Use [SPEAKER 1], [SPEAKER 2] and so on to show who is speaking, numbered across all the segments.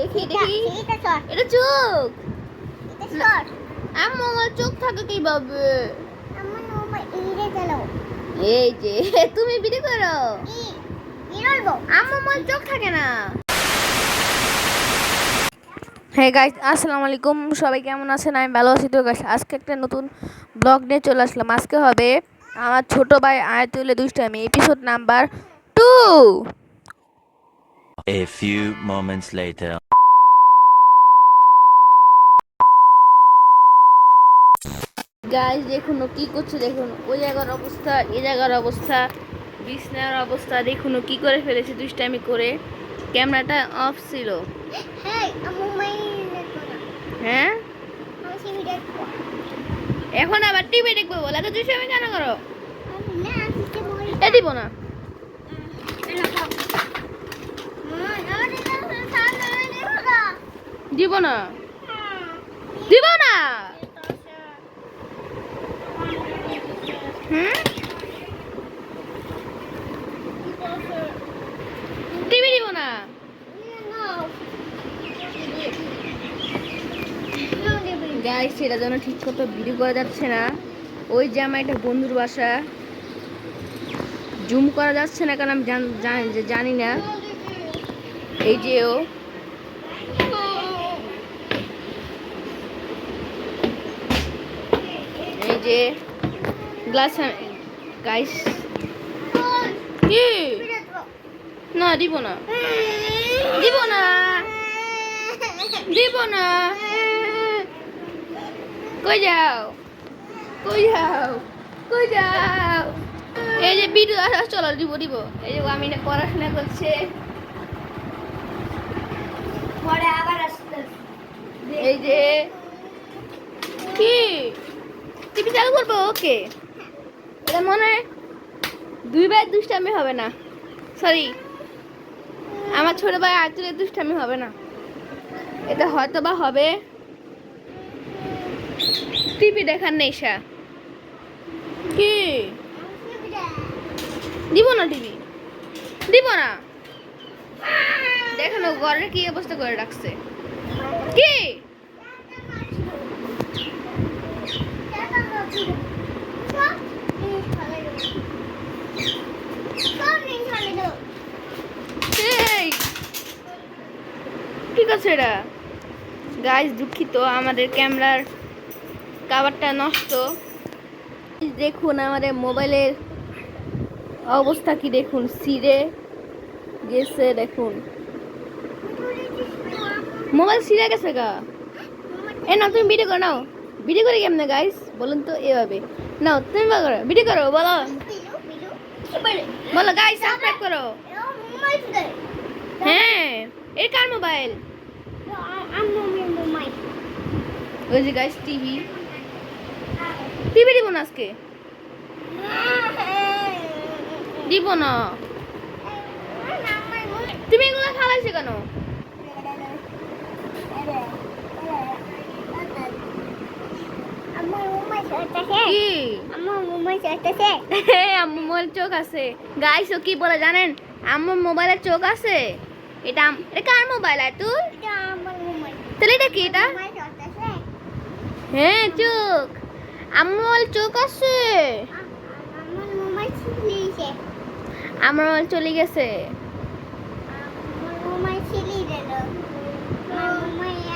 [SPEAKER 1] দেখি দেখি।
[SPEAKER 2] এটা
[SPEAKER 1] চোখ। আম্মু আমার চোখ থাকে কীভাবে? এই যে তুমি বিড়ি করো। আম্মু আমার চোখ থাকে না। হ্যাঁ গাইস আসসালামু আলাইকুম। সবাই কেমন আছেন? আমি ভালো আছি তো গাইস আজকে একটা নতুন ব্লগ নিয়ে চলে আসলাম। আজকে হবে আমার ছোট ভাই আয়াতুলে দুষ্টামি episode number two
[SPEAKER 3] A few moments later.
[SPEAKER 1] Guys দেখুন কি করছে দেখুন। ওই জায়গার অবস্থা এই জায়গার অবস্থা বিছনার অবস্থা দেখুন কি করে ফেলেছে দুষ্টামি করে। ক্যামেরাটা অফ ছিল। হ্যাঁ? এখন আবার টিভি দেখব বলে? তো দুষ্টামি কেন করো? এ দিব না। দিব না। দিব না। না। সেটা যেন ঠিক মতো ভিডিও করা যাচ্ছে না। ওই যে আমার একটা বন্ধুর বাসা। জুম করা যাচ্ছে না কারণ আমি জানি যে জানি না। এই যে ও এই যে গ্লাস গাইস কি? না দিব না। দিব না। দিব না। কই যাও? কই যাও? কই যাও? এই যে বিটু আসা চলো দিব দিব। এই যে আমি না পড়াশোনা করছে।
[SPEAKER 2] পরে আবার আসতে
[SPEAKER 1] এই যে কি? টিভি চালু করব, ওকে। এটা মনে হয় দুইবার দুষ্টামি হবে না। সরি আমার ছোট ভাই আতুরের দুষ্টামি হবে না। এটা হয়তো বা হবে। টিভি দেখার নেই নেশা। কি? দিব না টিভি। দিব না। দেখেন ঘরের কি অবস্থা করে রাখছে। কি এই ঠিক আছে এটা গাইস দুঃখিত আমাদের ক্যামেরার কাভারটা নষ্ট। দেখুন আমাদের মোবাইলের অবস্থা কি দেখুন সিরে গেছে দেখুন। মোবাইল সিরে গেছে গা। এ না তুমি ভিডিও করো নাও। ভিডিও করে কেমনে গাইস বলুন তো এভাবে। নাও তুমি করো ভিডিও করো বলো। বলো গাইস সাবস্ক্রাইব করো। হ্যাঁ এর কার মোবাইল? ওই যে গাইস টিভি টিভি দিব না আজকে? দিব না। তুমি এগুলো খাওয়াইছো কেন?
[SPEAKER 2] আমার
[SPEAKER 1] আম্মু মোবাইল চোখ আছে। গাইস ও কি বলে জানেন? আম্মুর মোবাইলের চোখ আছে। এটা এটা কার মোবাইল
[SPEAKER 2] এটা
[SPEAKER 1] তাহলে এটা কি এটা? হ্যাঁ চোখ। মোবাইল চোখ আছে?
[SPEAKER 2] আমার মোবাইল
[SPEAKER 1] আমার চলে গেছে।
[SPEAKER 2] আমার মোবাইল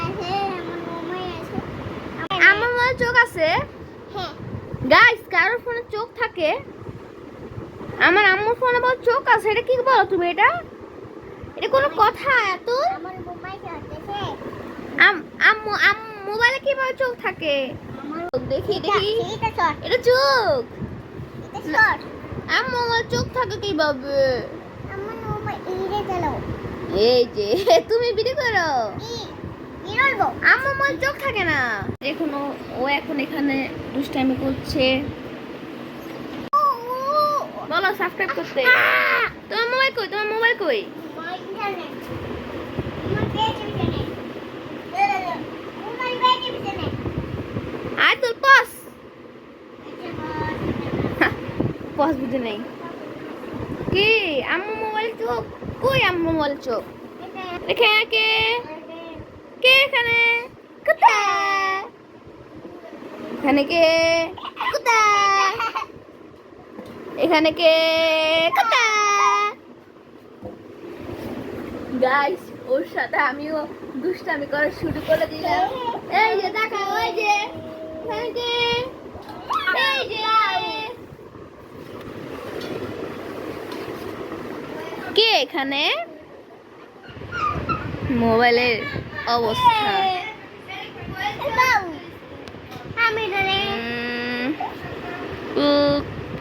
[SPEAKER 2] আমার আমার
[SPEAKER 1] আমার চোখ আছে?
[SPEAKER 2] হ্যাঁ।
[SPEAKER 1] গাইস কারোর ফোনে চোখ থাকে? আমার আম্মুর ফোনে বল চোখ আছে এটা কি বলো তুমি এটা? এটা কোনো কথা এত
[SPEAKER 2] আমার মোবাইল চলতেছে।
[SPEAKER 1] আম্মু আম্মু মোবাইলে কীভাবে চোখ থাকে? দেখি দেখি।
[SPEAKER 2] এটা
[SPEAKER 1] চোখ। আম্মু আমার চোখ থাকে কীভাবে? এই যে তুমি বিড়ি করো?
[SPEAKER 2] কি? কি
[SPEAKER 1] আম্মু আমার চোখ থাকে না। দেখুন ও এখন এখানে দুষ্টামি করছে। বলো সাবস্ক্রাইব করতে। তোমার মোবাইল কই? তোমার মোবাইল কই? আর তোর পস পস বুঝে নেই। কি? আম্মু মোবাইল চোখ? কই আম্মু মোবাইল চোখ? রেখে কে?
[SPEAKER 2] কে
[SPEAKER 1] এখানে? কোথায়? এখানে কে? কোথায়? এখানে কে? কোথায়? গাইস ওর সাথে আমিও দুষ্টামি করা শুরু করে দিলাম। এই যে দেখা ওই যে কে এই যে কে এখানে? মোবাইলের অবস্থা।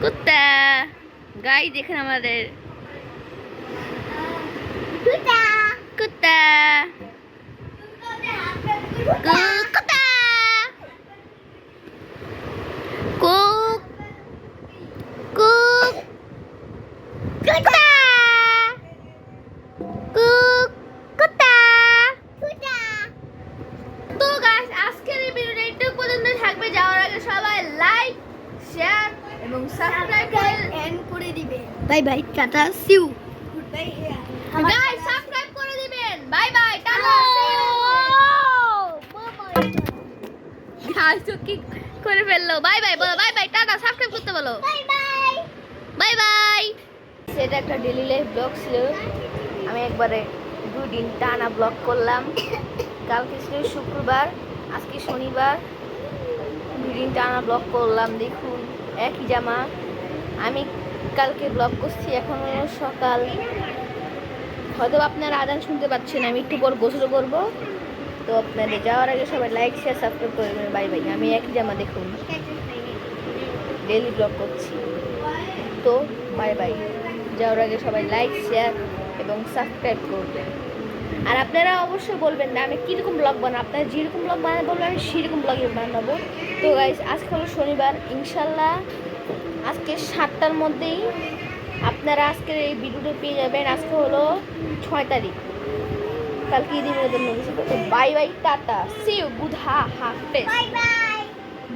[SPEAKER 1] কুত্তা। গাই দেখেন আমাদের
[SPEAKER 2] কুতা
[SPEAKER 1] কুত্তা কু- কুক কুক কুত্তা কুক
[SPEAKER 2] কুতা
[SPEAKER 1] তো গাইস আজকের এই ভিডিওটা একটু পর্যন্ত থাকবে। যাওয়ার আগে সবাই লাইক শেয়ার এবং সাবস্ক্রাইব করে
[SPEAKER 2] এন্ড করে দিবে। Bye bye tata see you good bye
[SPEAKER 1] guys subscribe করে দিবেন বাই বাই টাটা গাইস তো কি করে ফেলল? বাই বাই বলো বাই বাই টাটা সাবস্ক্রাইব করতে বলো।
[SPEAKER 2] Bye bye.
[SPEAKER 1] Bye bye. সেটা একটা ডেলি লাইফ ব্লগ ছিল। আমি একবারে দুদিন টানা ব্লগ করলাম। কালকে ছিল শুক্রবার আজকে শনিবার। দুদিন টানা ব্লগ করলাম দেখুন একই জামা। আমি কালকে ব্লগ করছি এখন সকাল। হয়তো আপনারা আদান শুনতে পাচ্ছেন আমি একটু পর গোসল করব। তো আপনাদের যাওয়ার আগে সবাই লাইক শেয়ার সাবস্ক্রাইব করবেন বাই বাই, আমি একই জামা দেখুন। ডেলি ব্লগ করছি। তো বাই বাই। যাওয়ার আগে সবাই লাইক শেয়ার এবং সাবস্ক্রাইব করবেন। আর আপনারা অবশ্যই বলবেন না, আমি কীরকম ব্লগ বানাবো? আপনারা যেরকম ব্লগ বানাতে বলবেন, আমি সেরকম ব্লগই বানাবো। তো গাইজ আজকে হলো শনিবার। ইনশাল্লাহ আজকে সাতটার মধ্যেই আপনারা আজকের এই ভিডিওটা পেয়ে যাবেন। আজকে হলো ছয় তারিখ। কালকে ঈদের জন্য তো bye bye tata. See you good হা হাফেজ।
[SPEAKER 2] বাই বাই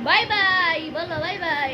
[SPEAKER 1] বাই বাই বলো বাই বাই।